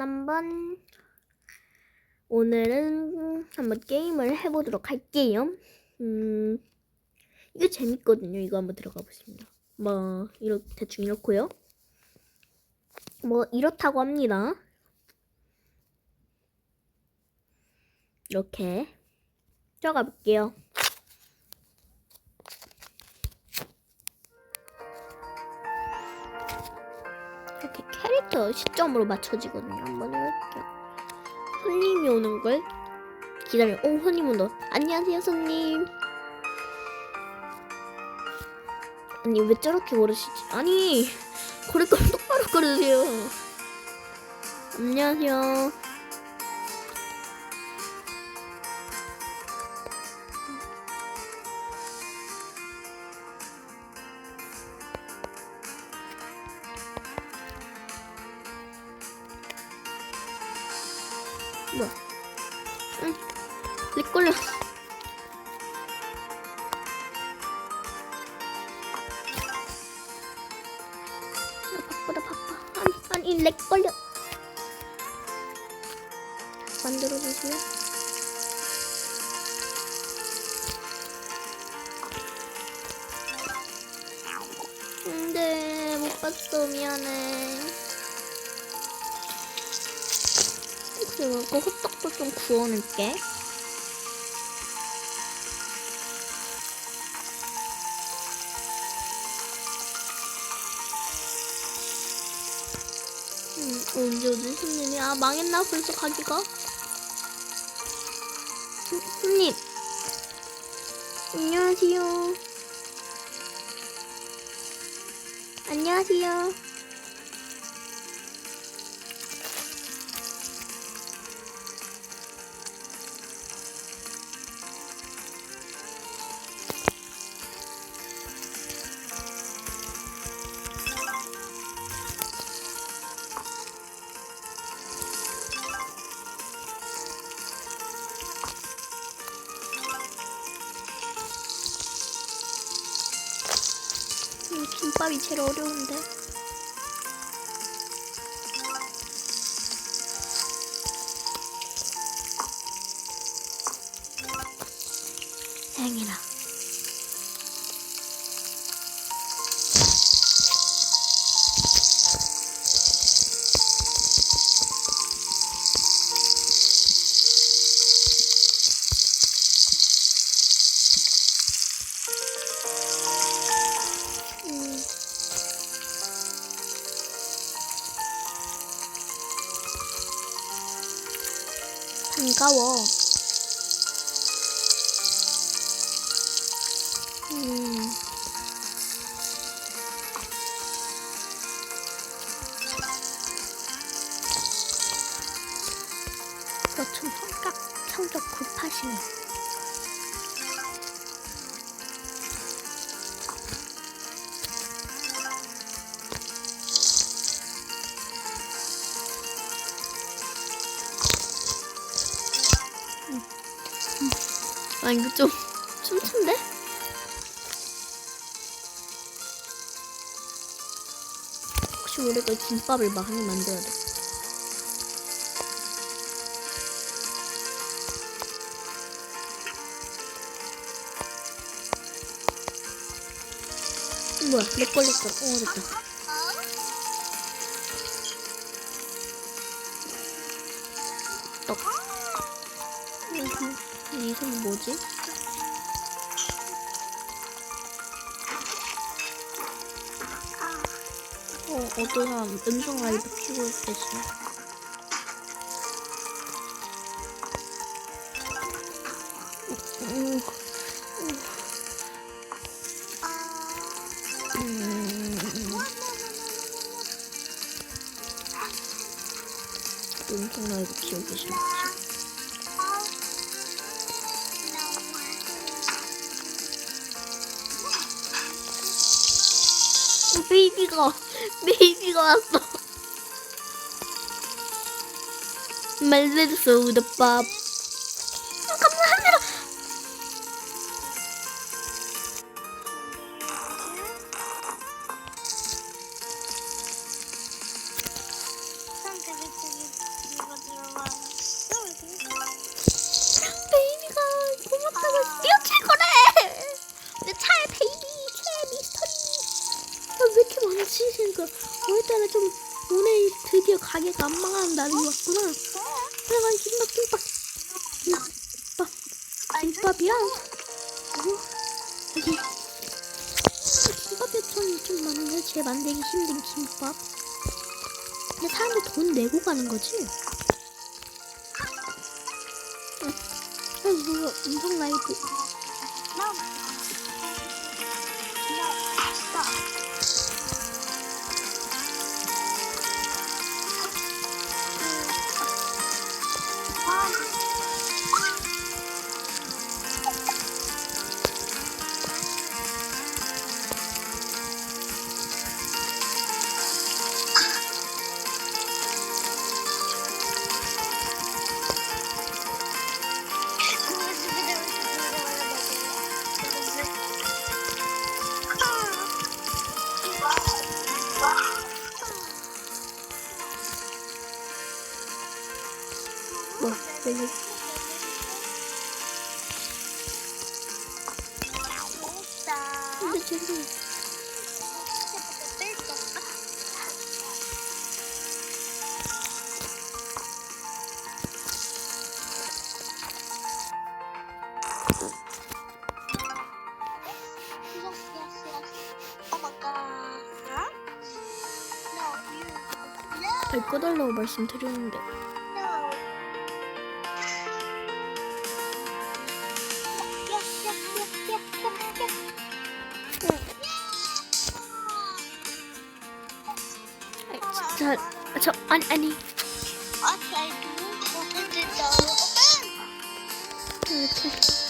한번 오늘은 한번 게임을 해보도록 할게요. 음, 이거 재밌거든요. 이거 한번 들어가 보겠습니다. 뭐 이렇게 대충 이렇고요. 뭐 이렇다고 합니다. 이렇게 들어가 볼게요. 캐릭터 시점으로 맞춰지거든요. 한번 해볼게요. 손님이 오는 걸 기다려. 오, 손님 온다. 안녕하세요, 손님. 아니, 왜 저렇게 걸으시지? 아니, 걸을 거면 똑바로 걸으세요. 안녕하세요. 아, 바쁘다 바빠. 아니 아니 렉 걸려. 만들어 주세요. 근데 못 봤어 미안해. 그리고 그 호떡도 좀 구워 놓을게. 언제 오지 손님이? 아 망했나 벌써 가기가? 손- 손님 안녕하세요. 안녕하세요. 김밥이 제일 어려운데. 아, 이거 좀 춤춘데? 혹시 우리가 김밥을 많이 만들어야 돼? 뭐야, 렉 걸렸어. 어, 됐다. 이거, 이건 뭐지? 어, 어떤 사람 음성 라이브 키고 계시네. 베이비가 내고 가는 거지? 응, 이거 인성 라이브. 와, 여기. 근데 저기. 꺼달라고 말씀드렸는데 on any. What I do? Open the door. Open.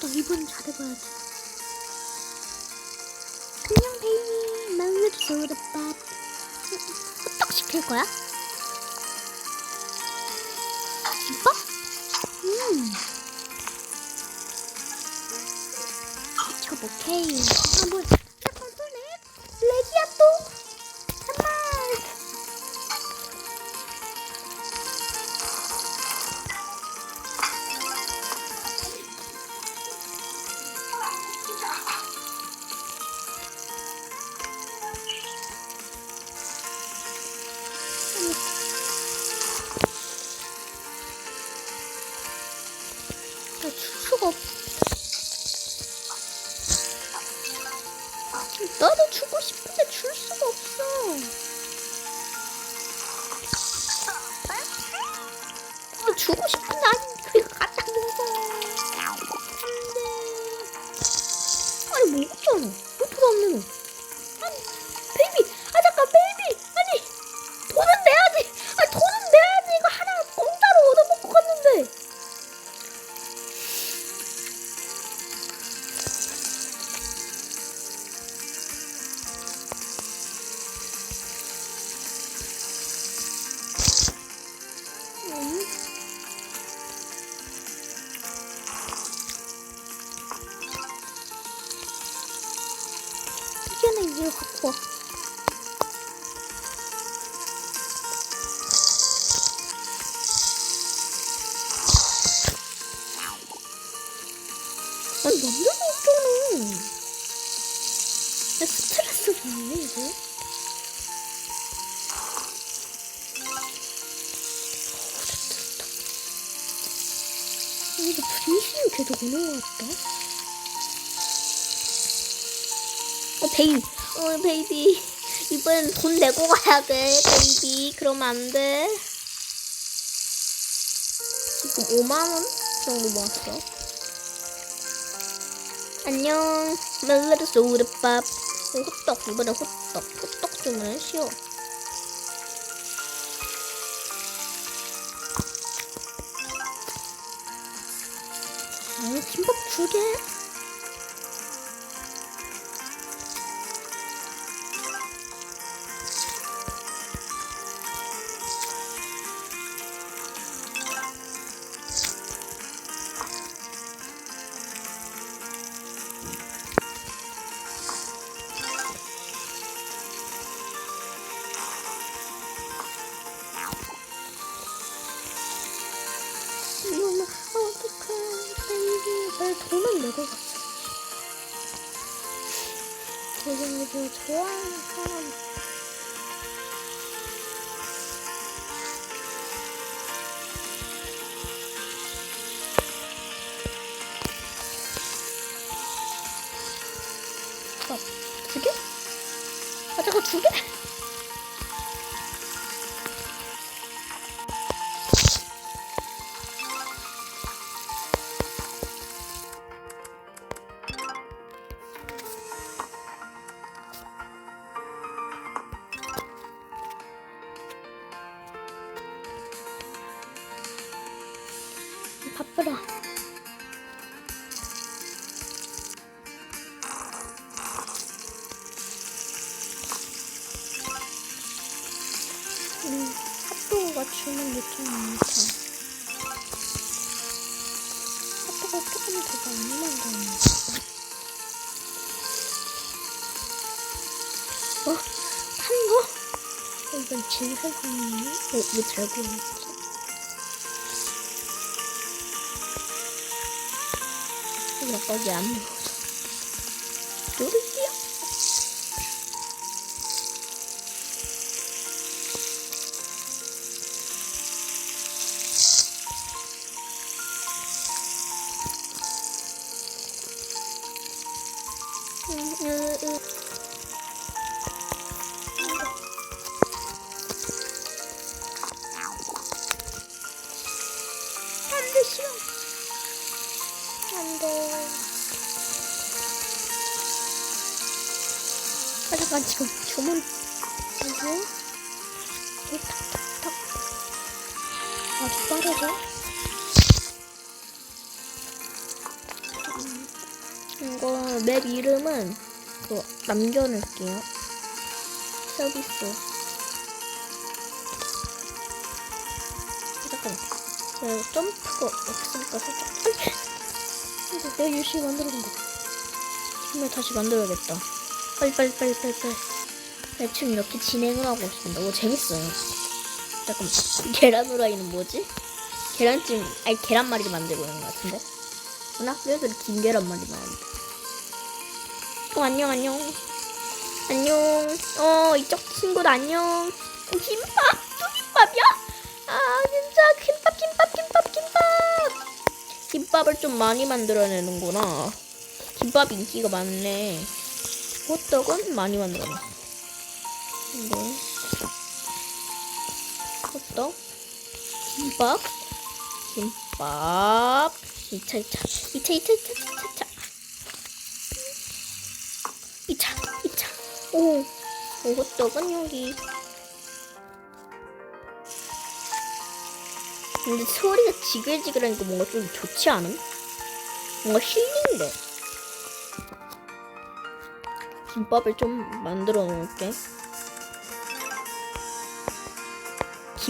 또 이분 잘해봐야지 안녕 베이비 말로 졸업밥 호떡 시킬 거야? 이뻐? 음. 아, 저거 뭐 케이 메고 가야 돼, 베이비. 그러면 안 돼. 지금 5만원 정도 모았어. 안녕. 멜레르 소르밥. 호떡, 이번에 호떡. 호떡 주문을 쉬워. 아니, 김밥 두 개? 돈은 내고 갔어. 고객님들 좋아하는 사람. 바쁘라. 음, 핫도그가 주문 요청 많다. 핫도그 조금 만들었네. 어? 한 거? 어, 이건 진세상이네? 어, 이거 잘안 먹어 hocam. Dur ya. Mm-hmm. 주문. 이거 탁탁탁. 아주 빠르죠? 음, 이거 맵 이름은 그 남겨놓을게요. 서비스. 잠깐. 제가 점프가 없으니까 살짝. 아이! 이거 내가 열심히 만들어둔 거. 정말 다시 만들어야겠다. 빨리 빨리 빨리 빨리 빨리. 대충 이렇게 진행을 하고 있습니다. 오 재밌어요. 잠깐만. 계란 후라이는 뭐지? 계란찜 아니 계란말이를 만들고 있는 것 같은데. 오늘 학교에서 긴 계란말이 나왔는데. 어 안녕 안녕. 안녕. 어 이쪽 친구도 안녕. 어, 김밥 또 김밥이야? 아 진짜 김밥 김밥 김밥 김밥. 김밥을 좀 많이 만들어내는구나. 김밥 인기가 많네. 호떡은 많이 만들어놨어. 네. 호떡, 김밥, 김밥, 2차, 2차, 2차, 2차, 2차, 2차, 2차, 2차, 2차. 오, 오 호떡은 여기. 근데 소리가 지글지글하니까 뭔가 좀 좋지 않음? 뭔가 힐링돼. 김밥을 좀 만들어 놓을게.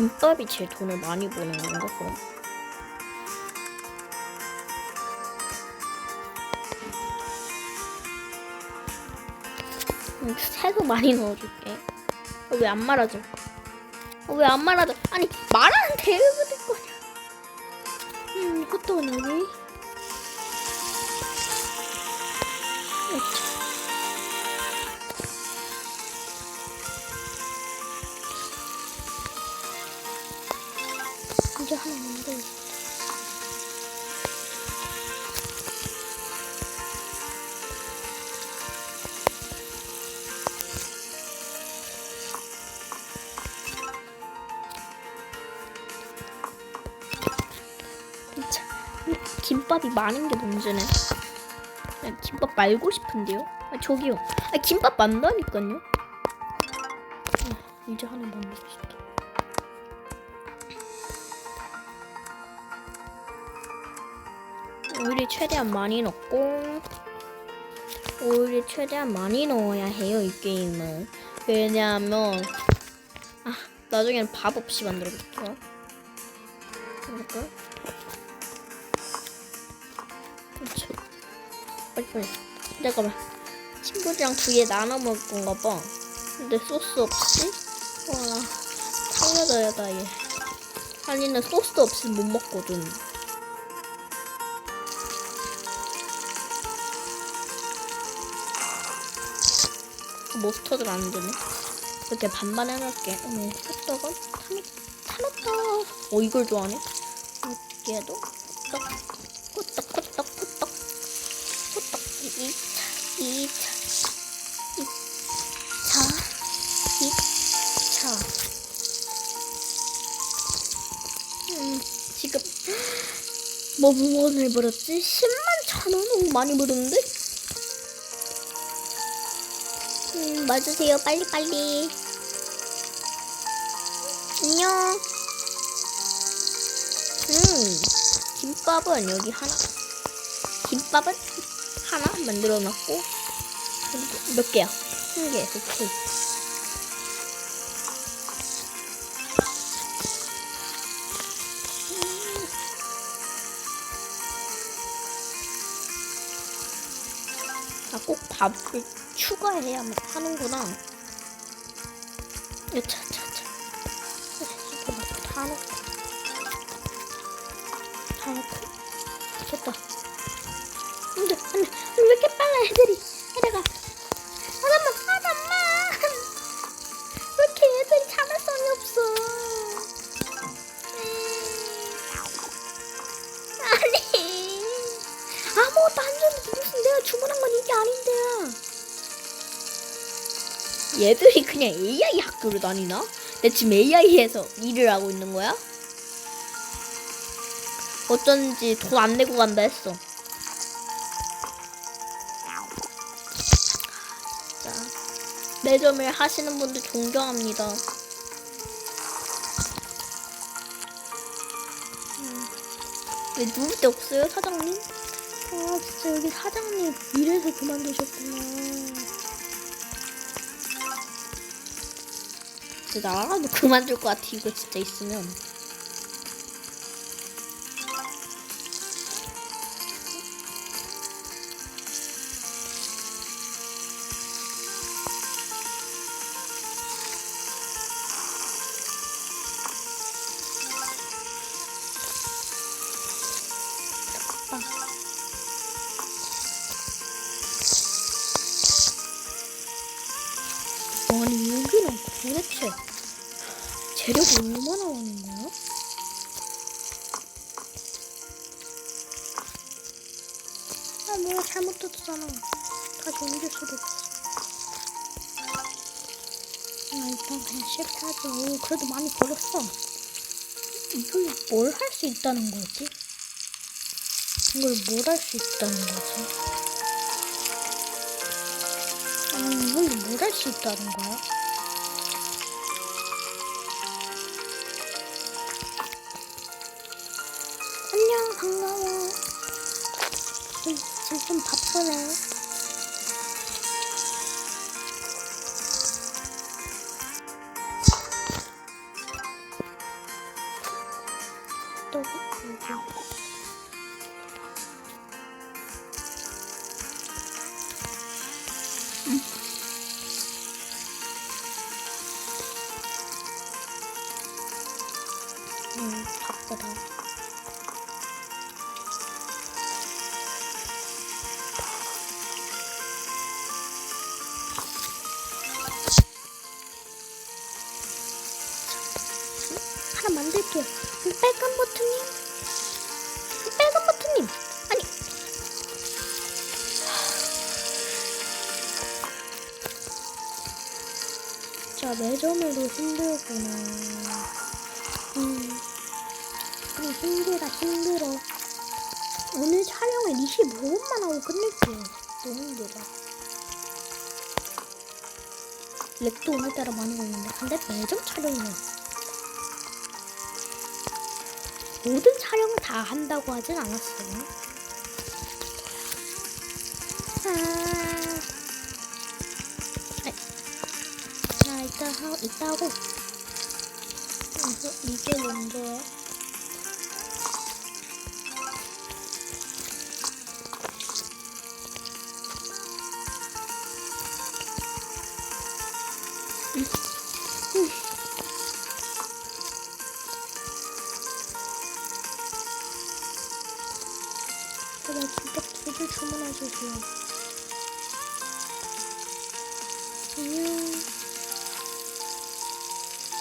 김밥이 제일 돈을 많이 버는 건가 그럼? 음, 새도 많이 넣어줄게. 어, 왜안 말아줘? 어, 왜안 말아줘? 아니 말하는 대우가 될 거냐? 음, 이것도. 그 이제 하나 만들어. 김밥이 많은 게 문제네. 김밥 말고 싶은데요? 아, 저기요. 아, 김밥 만다니까요. 아, 이제 하나 싶다. 최대한 많이 넣고 오일이 최대한 많이 넣어야 해요 이 게임은. 왜냐하면 아 나중에는 밥 없이 만들어 볼게요? 그렇죠 빨리 빨리 잠깐만. 친구들이랑 두 개 나눠 먹을 건가 봐. 근데 소스 없이? 와 상여자야다 얘. 아니는 소스 없이 못 먹거든 모스터드가 안 되네. 이렇게 반반 해놓을게. 햇떡은 타미, 타났다. 어, 이걸 좋아하네. 얘도 호떡, 호떡, 호떡, 호떡, 호떡. 이, 이, 이, 차, 이, 차. 음, 지금 뭐, 뭐, 뭘 벌었지? 10만 천 원? 너무 많이 벌었는데? 음, 맞으세요. 빨리 빨리. 안녕. 음, 김밥은 여기 하나. 김밥은 하나 만들어 놨고 몇 개야? 한 개. 오케이. 음. 아, 꼭 밥을 추가해야만 하는구나. 야, 차, 차, 차. 이거 넣고 다 넣고. 다 넣고. 됐다. 안 돼, 안 돼. 왜 이렇게 빨라, 애들이. 얘들이 그냥 AI 학교를 다니나? 내 지금 AI에서 일을 하고 있는 거야? 어쩐지 돈 안 내고 간다 했어. 자, 매점을 하시는 분들 존경합니다. 음, 왜 누울 데 없어요, 사장님? 아, 진짜 여기 사장님 이래서 그만두셨구나. 진짜 나라도 그만둘 것 같아. 이거 진짜 있으면 뭐야 잘못 뜯었잖아 다시 옮길 수도 없어 아 일단 그냥 실패하죠 오 그래도 많이 벌었어 이걸 뭘 할 수 있다는 거지? 이걸 뭘 할 수 있다는 거지? 아니 이걸 뭘 할 수 있다는 거야? 좀 바쁘네 점에도 힘들구나. 음. 그래, 힘들다, 힘들어. 오늘 촬영은 25분만 하고 끝낼게요. 너무 힘들어. 렉도 오늘따라 많이 걸리는데 근데 매점 촬영이요. 모든 촬영을 다 한다고 하진 않았어요. 아, 자 이따 하 이따 하고 이거 이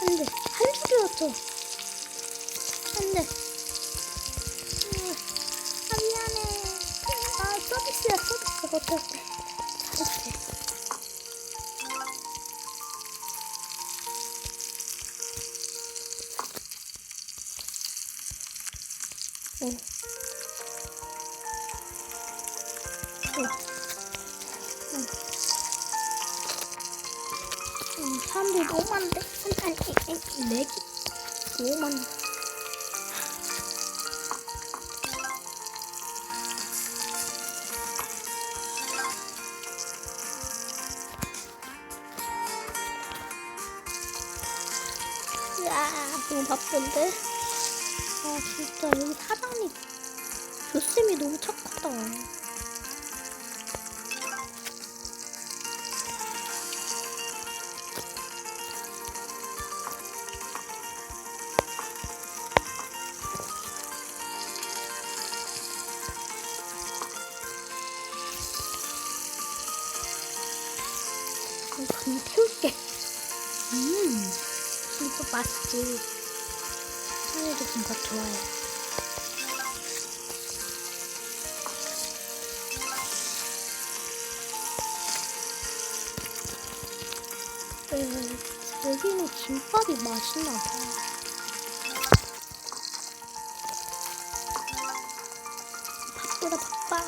안 돼. 한 줄이었죠. 안 돼. 너무 바쁜데? 아, 진짜 여기 사장님, 조쌤이 너무 착하다. 좋아해. 음, 여기는 김밥이 맛있나 봐. 바쁘다 바빠.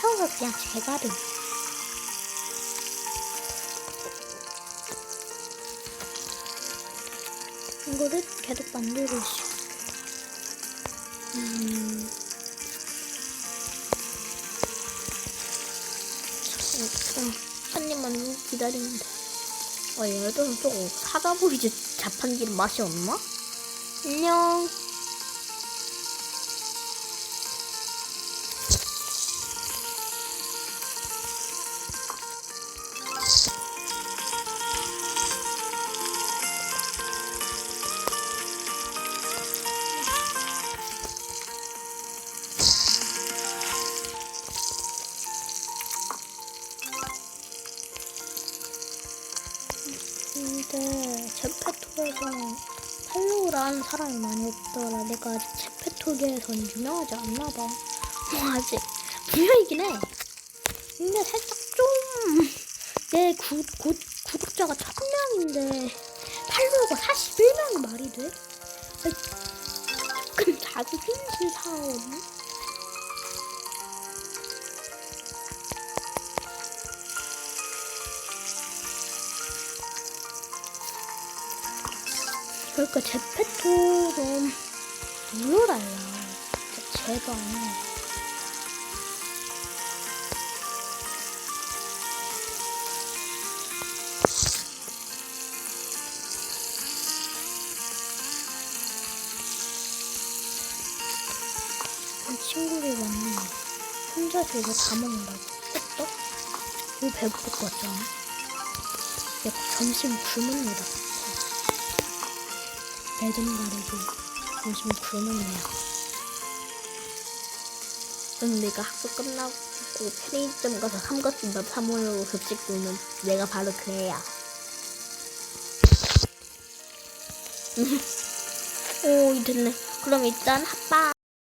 태워가 그냥 제가름. 이거를 계속 만들고 있어. 음. 음, 한 입만 기다리는데. 아, 얘들은 저거 사다 보이지 자판기는 맛이 없나? 안녕. 없더라. 내가 제페토계에서는 유명하지 않나 봐. 뭐 아직 분명이긴 해. 근데 살짝 좀 내 구, 구, 구독자가 1000명인데 팔로워가 41명이 말이 돼? 아니, 조금 자기 현실 상하 그러니까 제페토 좀 눌러달라. 진짜 제발. 친구를 만나면 혼자서 이거 다 먹는다고 떡떡? 이거 배고플 것 같지 않아? 내가 점심 굶습니다 매점 가려고 점심 굶었네요 그럼 내가 학교 끝나고 편의점 가서 삼각김밥 사 먹으려고 급식 굶는 내가 바로 그 애야. 오, 됐네. 그럼 일단 핫바.